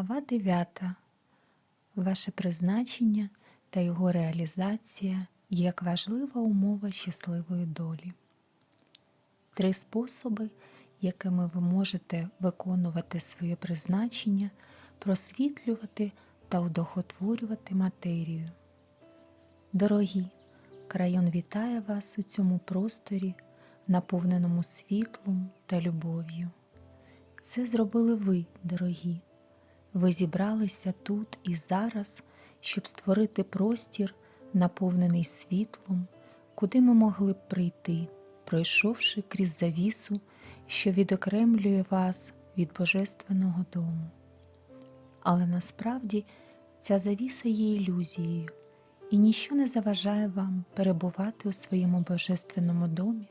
Глава 9. Ваше призначення та його реалізація як важлива умова щасливої долі. Три способи, якими ви можете виконувати своє призначення, просвітлювати та удохотворювати матерію. Дорогі, крайон вітає вас у цьому просторі, наповненому світлом та любов'ю. Це зробили ви, дорогі. Ви зібралися тут і зараз, щоб створити простір, наповнений світлом, куди ми могли б прийти, пройшовши крізь завісу, що відокремлює вас від Божественного дому. Але насправді ця завіса є ілюзією, і ніщо не заважає вам перебувати у своєму божественному домі,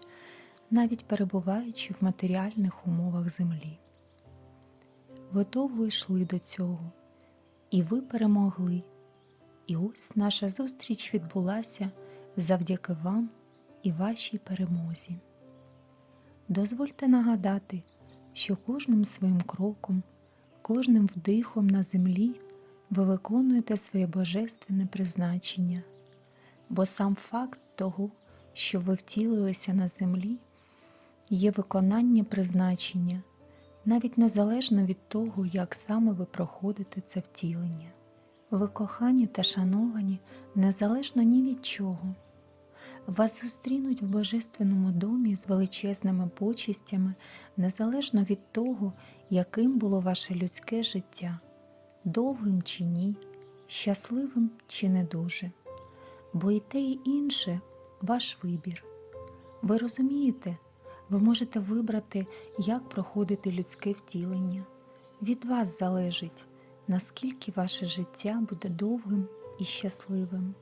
навіть перебуваючи в матеріальних умовах землі. Ви довго йшли до цього, і ви перемогли. І ось наша зустріч відбулася завдяки вам і вашій перемозі. Дозвольте нагадати, що кожним своїм кроком, кожним вдихом на землі ви виконуєте своє божественне призначення, бо сам факт того, що ви втілилися на землі, є виконання призначення навіть незалежно від того, як саме ви проходите це втілення. Ви кохані та шановані незалежно ні від чого. Вас зустрінуть в Божественному домі з величезними почистями, незалежно від того, яким було ваше людське життя, довгим чи ні, щасливим чи не дуже. Бо і те, і інше ваш вибір. Ви розумієте, ви можете вибрати, як проходити людське втілення. Від вас залежить, наскільки ваше життя буде довгим і щасливим.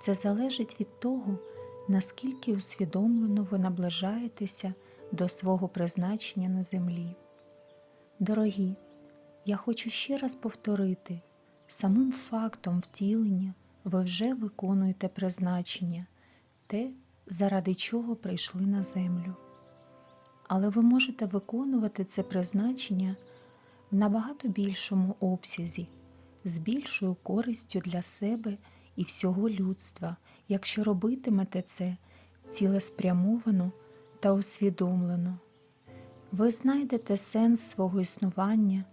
Це залежить від того, наскільки усвідомлено ви наближаєтеся до свого призначення на землі. Дорогі, я хочу ще раз повторити: самим фактом втілення ви вже виконуєте призначення, те, заради чого прийшли на землю але ви можете виконувати це призначення в набагато більшому обсязі, з більшою користю для себе і всього людства, якщо робитимете це цілеспрямовано та усвідомлено. Ви знайдете сенс свого існування,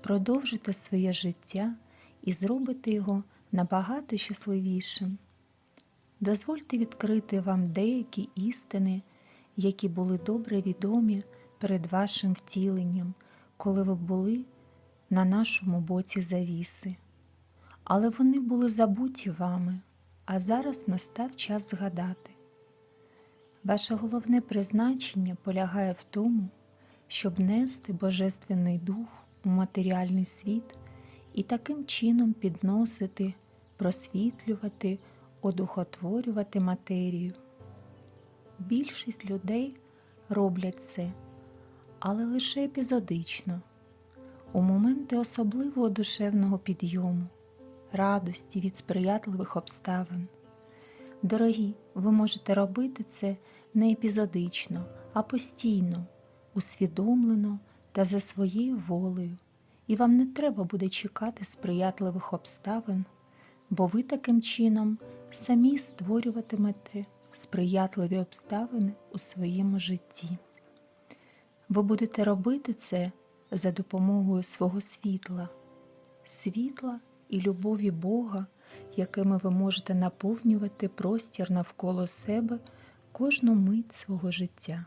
продовжите своє життя і зробите його набагато щасливішим. Дозвольте відкрити вам деякі істини які були добре відомі перед вашим втіленням, коли ви були на нашому боці завіси. Але вони були забуті вами, а зараз настав час згадати. Ваше головне призначення полягає в тому, щоб нести Божественний Дух у матеріальний світ і таким чином підносити, просвітлювати, одухотворювати матерію. Більшість людей роблять це, але лише епізодично, у моменти особливого душевного підйому, радості від сприятливих обставин. Дорогі, ви можете робити це не епізодично, а постійно, усвідомлено та за своєю волею, і вам не треба буде чекати сприятливих обставин, бо ви таким чином самі створюватимете сприятливі обставини у своєму житті. Ви будете робити це за допомогою свого світла, світла і любові Бога, якими ви можете наповнювати простір навколо себе кожну мить свого життя.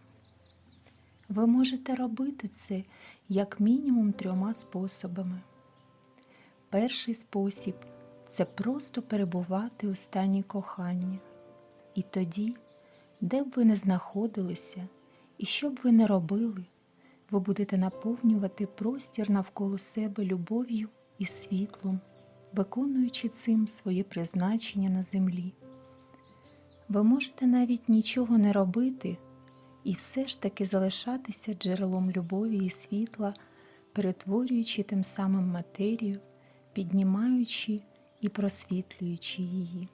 Ви можете робити це як мінімум трьома способами. Перший спосіб це просто перебувати у стані кохання. І тоді, де б ви не знаходилися і що б ви не робили, ви будете наповнювати простір навколо себе любов'ю і світлом, виконуючи цим своє призначення на землі. Ви можете навіть нічого не робити і все ж таки залишатися джерелом любові і світла, перетворюючи тим самим матерію, піднімаючи і просвітлюючи її.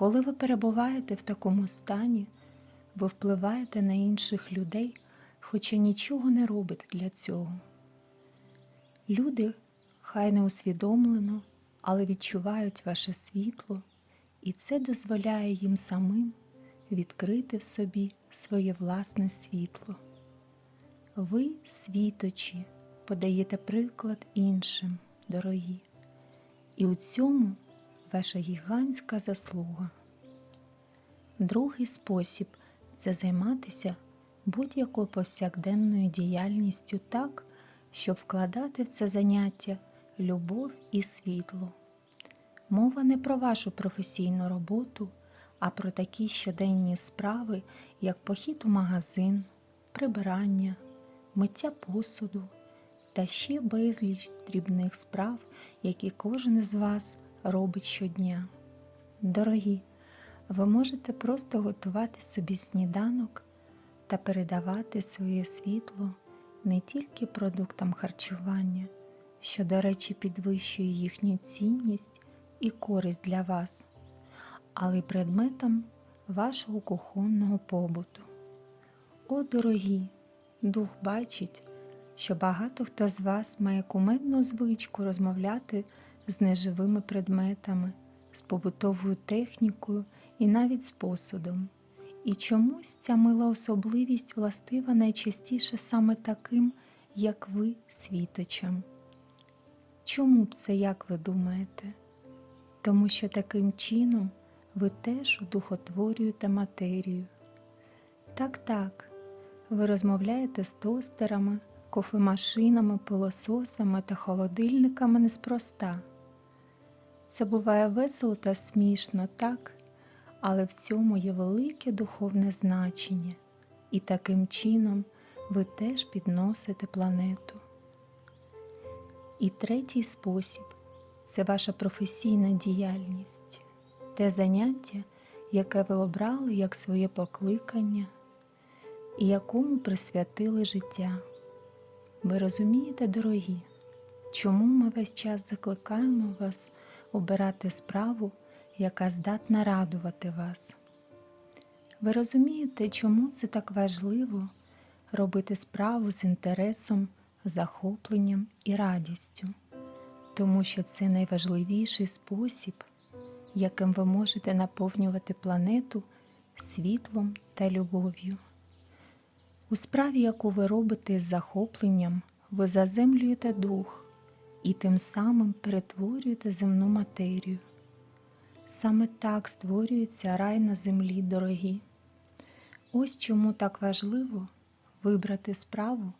Коли ви перебуваєте в такому стані, ви впливаєте на інших людей, хоча нічого не робите для цього. Люди хай не усвідомлено, але відчувають ваше світло, і це дозволяє їм самим відкрити в собі своє власне світло. Ви, світочі, подаєте приклад іншим, дорогі, і у цьому ваша гігантська заслуга. Другий спосіб це займатися будь-якою повсякденною діяльністю так, щоб вкладати в це заняття любов і світло. Мова не про вашу професійну роботу, а про такі щоденні справи, як похід у магазин, прибирання, миття посуду та ще безліч дрібних справ, які кожен із вас робить щодня. Дорогі, ви можете просто готувати собі сніданок та передавати своє світло не тільки продуктам харчування, що, до речі, підвищує їхню цінність і користь для вас, але й предметам вашого кухонного побуту. О, дорогі, дух бачить, що багато хто з вас має кумедну звичку розмовляти з неживими предметами, з побутовою технікою і навіть з посудом. І чомусь ця мила особливість властива найчастіше саме таким, як ви, світочам. Чому б це, як ви думаєте? Тому що таким чином ви теж удухотворюєте матерію. Так, так, ви розмовляєте з тостерами, кофемашинами, пилососами та холодильниками неспроста. Це буває весело та смішно, так? але в цьому є велике духовне значення, і таким чином ви теж підносите планету. І третій спосіб це ваша професійна діяльність, те заняття, яке ви обрали як своє покликання і якому присвятили життя. Ви розумієте, дорогі, чому ми весь час закликаємо вас обирати справу, яка здатна радувати вас. Ви розумієте, чому це так важливо робити справу з інтересом, захопленням і радістю, тому що це найважливіший спосіб, яким ви можете наповнювати планету світлом та любов'ю. У справі, яку ви робите з захопленням, ви заземлюєте дух і тим самим перетворюєте земну матерію. Саме так створюється рай на землі, дорогі. Ось чому так важливо вибрати справу,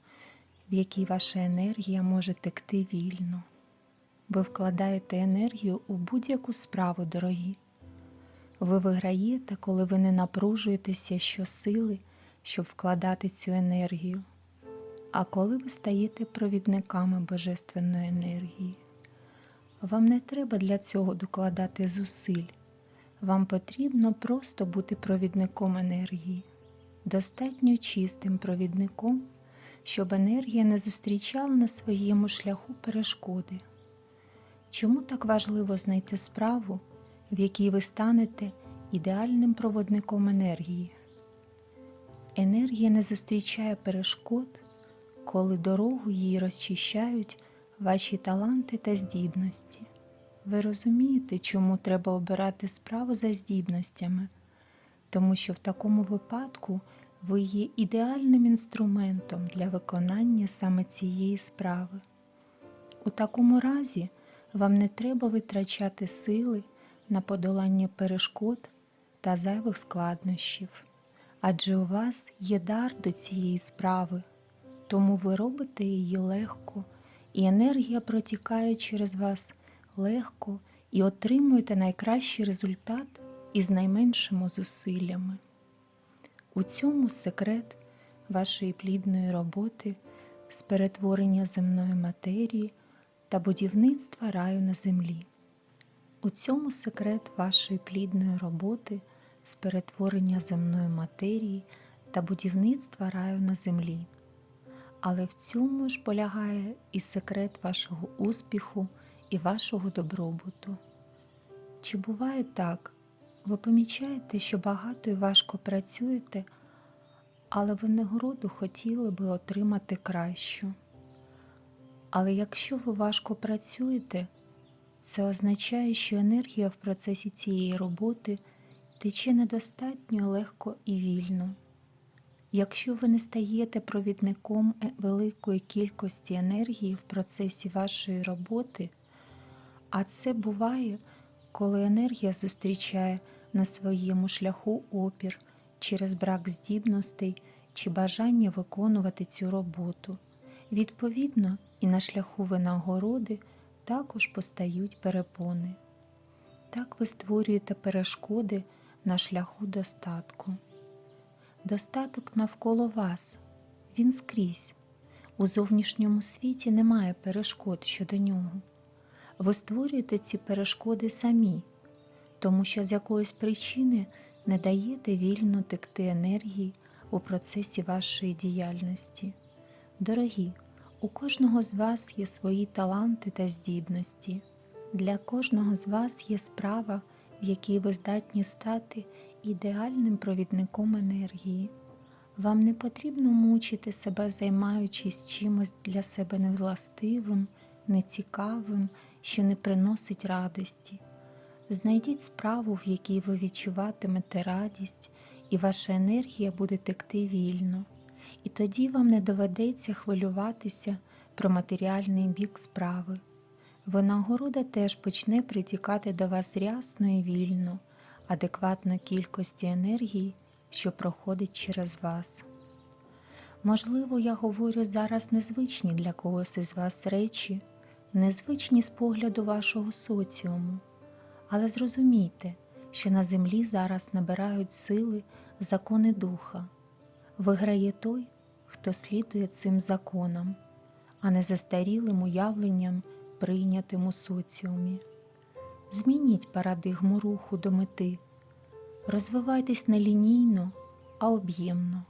в якій ваша енергія може текти вільно. Ви вкладаєте енергію у будь-яку справу, дорогі. Ви виграєте, коли ви не напружуєтеся щосили, щоб вкладати цю енергію, а коли ви стаєте провідниками Божественної енергії. Вам не треба для цього докладати зусиль. Вам потрібно просто бути провідником енергії, достатньо чистим провідником, щоб енергія не зустрічала на своєму шляху перешкоди. Чому так важливо знайти справу, в якій ви станете ідеальним проводником енергії? Енергія не зустрічає перешкод, коли дорогу їй розчищають ваші таланти та здібності. Ви розумієте, чому треба обирати справу за здібностями, тому що в такому випадку ви є ідеальним інструментом для виконання саме цієї справи. У такому разі вам не треба витрачати сили на подолання перешкод та зайвих складнощів, адже у вас є дар до цієї справи, тому ви робите її легко і енергія протікає через вас легко і отримуєте найкращий результат із найменшими зусиллями. У цьому секрет вашої плідної роботи з перетворення земної матерії та будівництва раю на землі. У цьому секрет вашої плідної роботи з перетворення земної матерії та будівництва раю на землі. Але в цьому ж полягає і секрет вашого успіху і вашого добробуту. Чи буває так, ви помічаєте, що багато і важко працюєте, але ви нагороду хотіли би отримати кращу? Але якщо ви важко працюєте, це означає, що енергія в процесі цієї роботи тече недостатньо легко і вільно. Якщо ви не стаєте провідником е- великої кількості енергії в процесі вашої роботи, а це буває, коли енергія зустрічає на своєму шляху опір через брак здібностей чи бажання виконувати цю роботу. Відповідно, і на шляху винагороди також постають перепони. Так ви створюєте перешкоди на шляху достатку. Достаток навколо вас, він скрізь. У зовнішньому світі немає перешкод щодо нього. Ви створюєте ці перешкоди самі, тому що з якоїсь причини не даєте вільно текти енергії у процесі вашої діяльності. Дорогі, у кожного з вас є свої таланти та здібності. Для кожного з вас є справа, в якій ви здатні стати ідеальним провідником енергії. Вам не потрібно мучити себе, займаючись чимось для себе невластивим, нецікавим, що не приносить радості. Знайдіть справу, в якій ви відчуватимете радість, і ваша енергія буде текти вільно. І тоді вам не доведеться хвилюватися про матеріальний бік справи. Винагорода теж почне притікати до вас рясно і вільно, адекватно кількості енергії, що проходить через вас. Можливо, я говорю зараз незвичні для когось із вас речі, незвичні з погляду вашого соціуму, але зрозумійте, що на землі зараз набирають сили закони духа. Виграє той, хто слідує цим законам, а не застарілим уявленням, прийнятим у соціумі. Змініть парадигму руху до мети, розвивайтесь не лінійно, а об'ємно.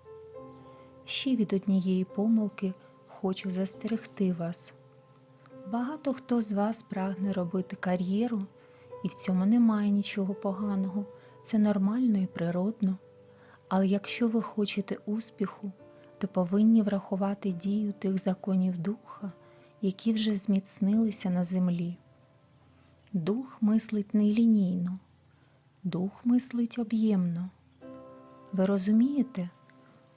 Ще від однієї помилки хочу застерегти вас. Багато хто з вас прагне робити кар'єру, і в цьому немає нічого поганого, це нормально і природно. Але якщо ви хочете успіху, то повинні врахувати дію тих законів духа, які вже зміцнилися на землі. Дух мислить нелінійно, дух мислить об'ємно. Ви розумієте,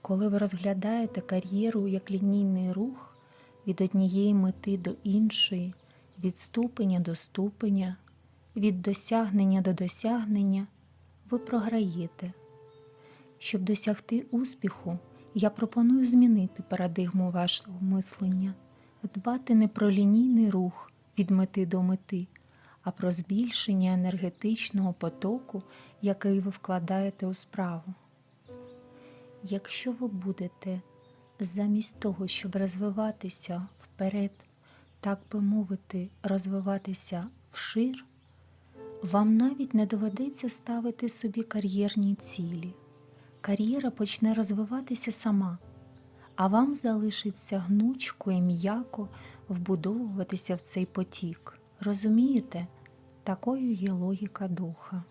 коли ви розглядаєте кар'єру як лінійний рух від однієї мети до іншої, від ступеня до ступеня, від досягнення до досягнення, ви програєте. Щоб досягти успіху, я пропоную змінити парадигму вашого мислення, дбати не про лінійний рух від мети до мети, а про збільшення енергетичного потоку, який ви вкладаєте у справу. Якщо ви будете замість того, щоб розвиватися вперед, так би мовити, розвиватися вшир, вам навіть не доведеться ставити собі кар'єрні цілі кар'єра почне розвиватися сама, а вам залишиться гнучко і м'яко вбудовуватися в цей потік. Розумієте, такою є логіка духа.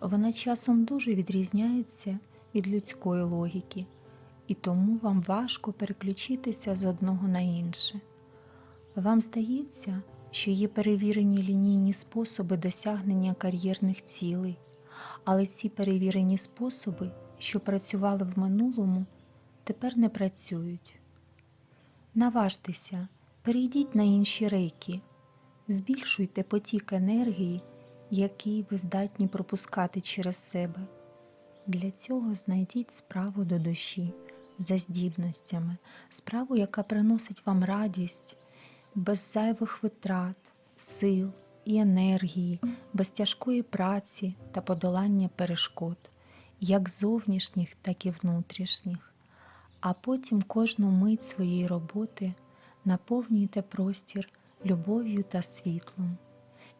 Вона часом дуже відрізняється від людської логіки, і тому вам важко переключитися з одного на інше. Вам здається, що є перевірені лінійні способи досягнення кар'єрних цілей але ці перевірені способи, що працювали в минулому, тепер не працюють. Наважтеся, перейдіть на інші рейки, збільшуйте потік енергії, який ви здатні пропускати через себе. Для цього знайдіть справу до душі за здібностями, справу, яка приносить вам радість, без зайвих витрат, сил і енергії, без тяжкої праці та подолання перешкод, як зовнішніх, так і внутрішніх, а потім кожну мить своєї роботи наповнюйте простір любов'ю та світлом.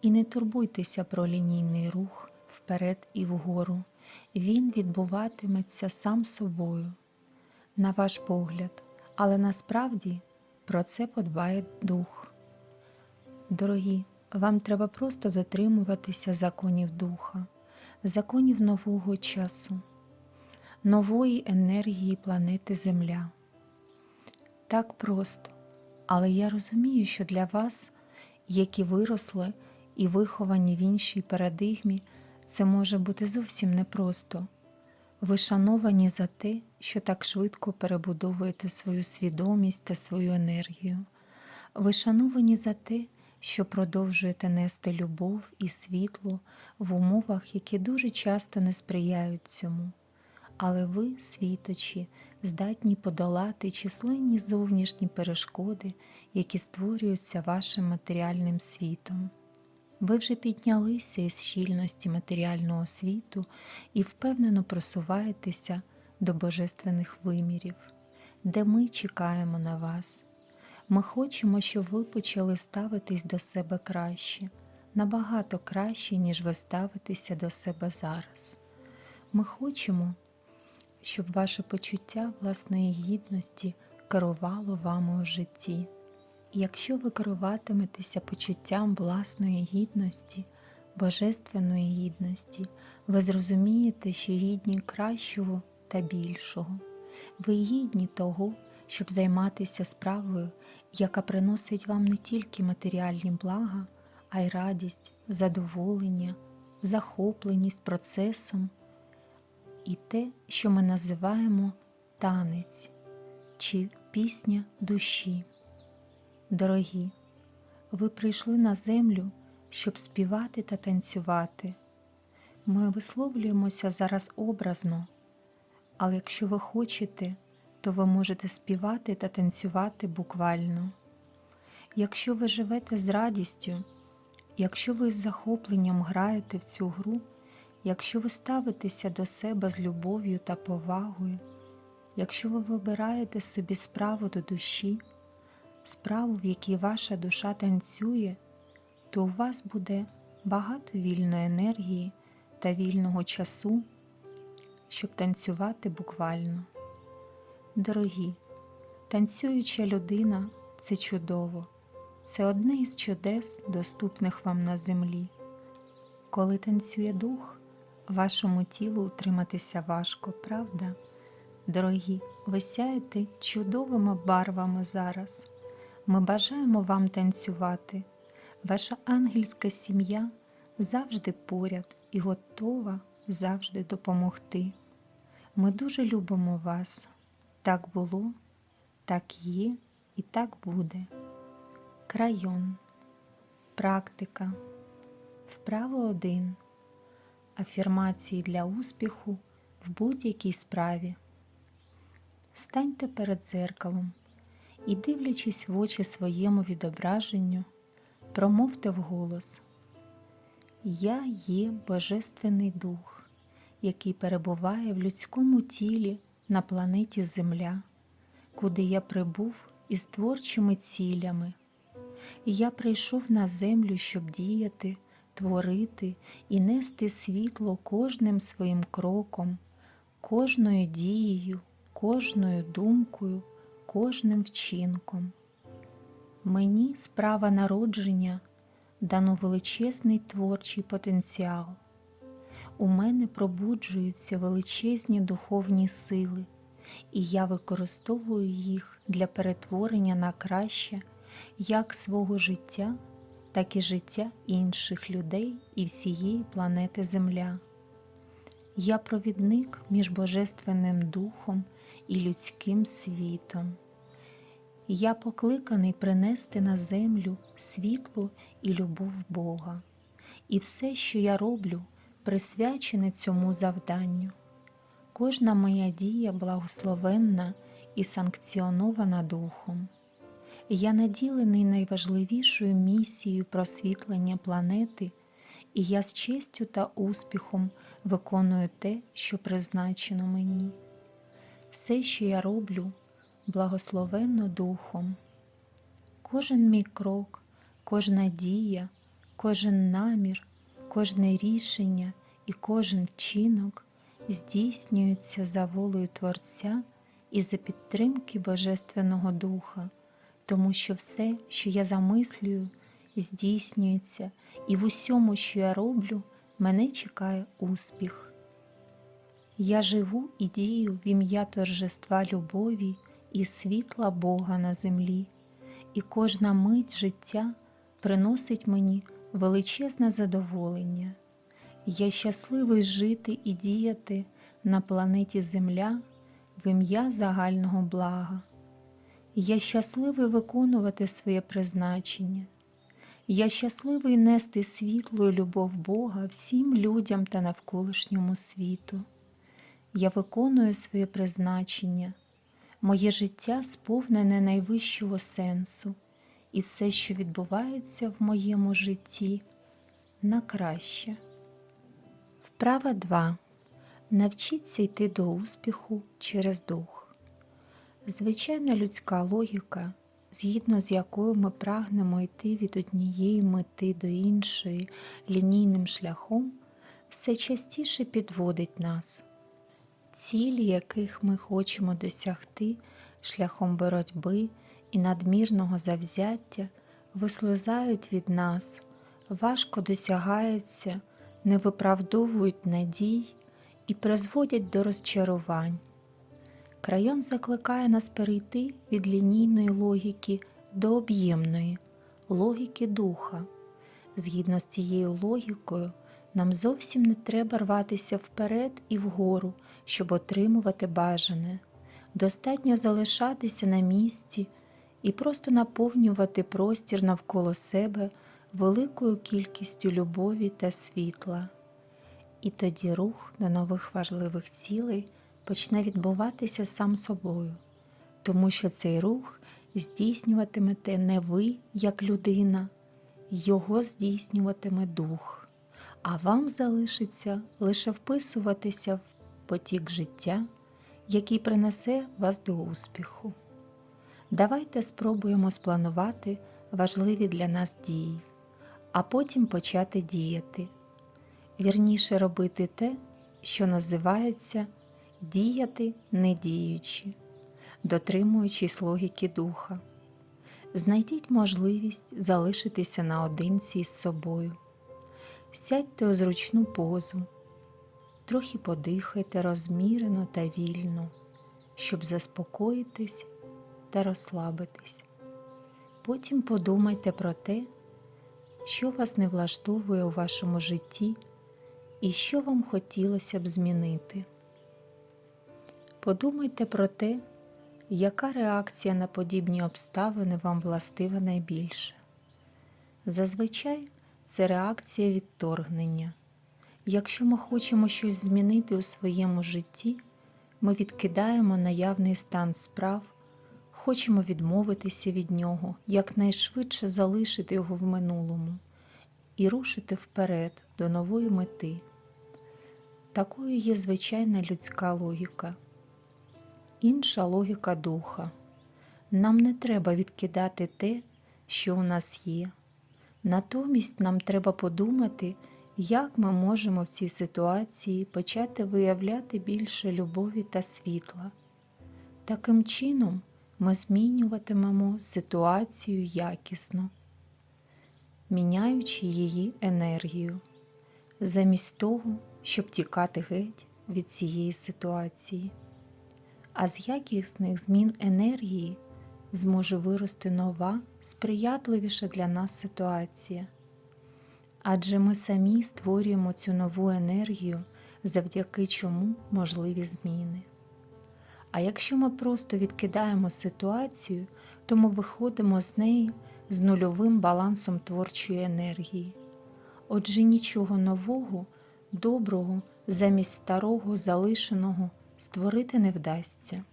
І не турбуйтеся про лінійний рух вперед і вгору, він відбуватиметься сам собою, на ваш погляд, але насправді про це подбає дух. Дорогі, вам треба просто дотримуватися законів духа, законів нового часу, нової енергії планети Земля. Так просто, Але я розумію, що для вас, які виросли і виховані в іншій парадигмі, це може бути зовсім непросто. Ви шановані за те, що так швидко перебудовуєте свою свідомість та свою енергію. Ви шановані за те, що продовжуєте нести любов і світло в умовах, які дуже часто не сприяють цьому. Але ви, світочі, здатні подолати численні зовнішні перешкоди, які створюються вашим матеріальним світом. Ви вже піднялися із щільності матеріального світу і впевнено просуваєтеся до божественних вимірів, де ми чекаємо на вас. Ми хочемо, щоб ви почали ставитись до себе краще, набагато краще, ніж ви ставитеся до себе зараз. Ми хочемо, щоб ваше почуття власної гідності керувало вами у житті. Якщо ви керуватиметеся почуттям власної гідності, божественної гідності, ви зрозумієте, що гідні кращого та більшого. Ви гідні того, щоб займатися справою, яка приносить вам не тільки матеріальні блага, а й радість, задоволення, захопленість процесом і те, що ми називаємо танець чи пісня душі. Дорогі, ви прийшли на землю, щоб співати та танцювати. Ми висловлюємося зараз образно, але якщо ви хочете, то ви можете співати та танцювати буквально. Якщо ви живете з радістю, якщо ви з захопленням граєте в цю гру, якщо ви ставитеся до себе з любов'ю та повагою, якщо ви вибираєте собі справу до душі, справу, в якій ваша душа танцює, то у вас буде багато вільної енергії та вільного часу, щоб танцювати буквально. Дорогі, танцююча людина це чудово, це одне із чудес, доступних вам на землі. Коли танцює дух, вашому тілу утриматися важко, правда? Дорогі, ви сяєте чудовими барвами зараз. Ми бажаємо вам танцювати. Ваша ангельська сім'я завжди поряд і готова завжди допомогти. Ми дуже любимо вас. Так було, так є і так буде. Крайон. Практика. Вправо 1. Афірмації для успіху в будь-якій справі. Станьте перед зеркалом і, дивлячись в очі своєму відображенню, промовте вголос Я є Божественний Дух, який перебуває в людському тілі на планеті Земля, куди я прибув із творчими цілями. І я прийшов на землю, щоб діяти, творити і нести світло кожним своїм кроком, кожною дією, кожною думкою, кожним вчинком. Мені справа народження дано величезний творчий потенціал. У мене пробуджуються величезні духовні сили, і я використовую їх для перетворення на краще як свого життя, так і життя інших людей і всієї планети Земля. Я провідник між Божественним Духом і людським світом. Я покликаний принести на землю світло і любов Бога, і все, що я роблю, присвячене цьому завданню. Кожна моя дія благословенна і санкціонована Духом. Я наділений найважливішою місією просвітлення планети, і я з честю та успіхом виконую те, що призначено мені. Все, що я роблю, благословенно Духом. Кожен мій крок, кожна дія, кожен намір, кожне рішення і кожен вчинок здійснюються за волею Творця і за підтримки Божественного Духа, тому що все, що я замислюю, здійснюється, і в усьому, що я роблю, мене чекає успіх. Я живу і дію в ім'я торжества любові і світла Бога на землі, і кожна мить життя приносить мені величезне задоволення. Я щасливий жити і діяти на планеті Земля в ім'я загального блага. Я щасливий виконувати своє призначення. Я щасливий нести світло і любов Бога всім людям та навколишньому світу. Я виконую своє призначення. Моє життя сповнене найвищого сенсу, і все, що відбувається в моєму житті, на краще. Вправа 2. Навчіться йти до успіху через дух. Звичайна людська логіка, згідно з якою ми прагнемо йти від однієї мети до іншої лінійним шляхом, все частіше підводить нас. Цілі, яких ми хочемо досягти шляхом боротьби і надмірного завзяття, вислизають від нас, важко досягаються, не виправдовують надій і призводять до розчарувань. Крайон закликає нас перейти від лінійної логіки до об'ємної логіки духа. Згідно з цією логікою, нам зовсім не треба рватися вперед і вгору, щоб отримувати бажане. Достатньо залишатися на місці і просто наповнювати простір навколо себе великою кількістю любові та світла. І тоді рух до нових важливих цілей почне відбуватися сам собою, тому що цей рух здійснюватимете не ви як людина, його здійснюватиме дух, а вам залишиться лише вписуватися в потік життя, який принесе вас до успіху. Давайте спробуємо спланувати важливі для нас дії, а потім почати діяти. Вірніше робити те, що називається діяти не діючи, дотримуючись логіки духа. Знайдіть можливість залишитися наодинці із собою. Сядьте у зручну позу, трохи подихайте розмірено та вільно, щоб заспокоїтись та розслабитись. Потім подумайте про те, що вас не влаштовує у вашому житті і що вам хотілося б змінити. Подумайте про те, яка реакція на подібні обставини вам властива найбільше. Зазвичай це реакція відторгнення. Якщо ми хочемо щось змінити у своєму житті, ми відкидаємо наявний стан справ, хочемо відмовитися від нього, якнайшвидше залишити його в минулому і рушити вперед до нової мети. Такою є звичайна людська логіка. Інша логіка духа. Нам не треба відкидати те, що у нас є. Натомість нам треба подумати, як ми можемо в цій ситуації почати виявляти більше любові та світла. Таким чином ми змінюватимемо ситуацію якісно, міняючи її енергію, замість того, щоб тікати геть від цієї ситуації. А з якісних змін енергії зможе вирости нова, сприятливіша для нас ситуація. Адже ми самі створюємо цю нову енергію, завдяки чому можливі зміни. А якщо ми просто відкидаємо ситуацію, то ми виходимо з неї з нульовим балансом творчої енергії. Отже, нічого нового, доброго замість старого залишеного створити не вдасться.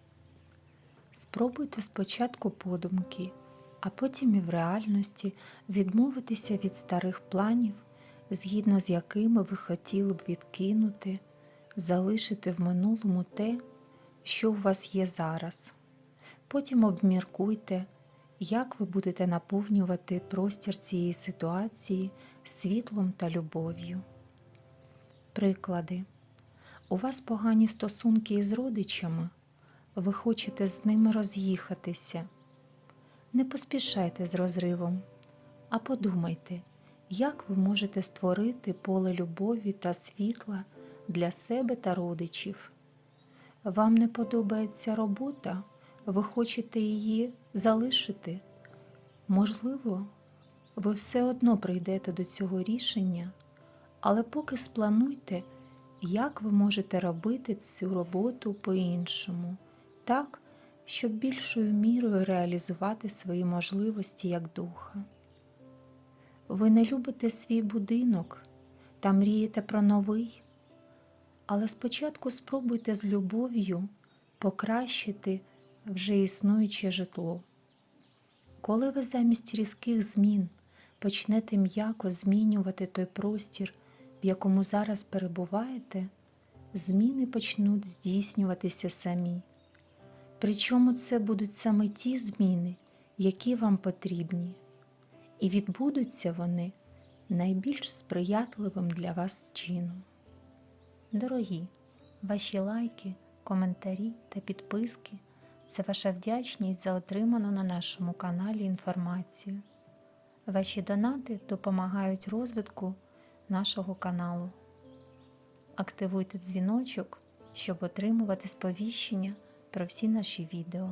Спробуйте спочатку подумки, а потім і в реальності відмовитися від старих планів, згідно з якими ви хотіли б відкинути, залишити в минулому те, що у вас є зараз. Потім обміркуйте, як ви будете наповнювати простір цієї ситуації світлом та любов'ю. Приклади. У вас погані стосунки із родичами, ви хочете з ними роз'їхатися. Не поспішайте з розривом, а подумайте, як ви можете створити поле любові та світла для себе та родичів. Вам не подобається робота, ви хочете її залишити. Можливо, ви все одно прийдете до цього рішення, але поки сплануйте, як ви можете робити цю роботу по-іншому, так, щоб більшою мірою реалізувати свої можливості як духа. Ви не любите свій будинок та мрієте про новий, але спочатку спробуйте з любов'ю покращити вже існуюче житло. Коли ви замість різких змін почнете м'яко змінювати той простір, в якому зараз перебуваєте, зміни почнуть здійснюватися самі. Причому це будуть саме ті зміни, які вам потрібні, і відбудуться вони найбільш сприятливим для вас чином. Дорогі, ваші лайки, коментарі та підписки це ваша вдячність за отриману на нашому каналі інформацію. Ваші донати допомагають розвитку нашого каналу. Активуйте дзвіночок, щоб отримувати сповіщення про всі наші відео.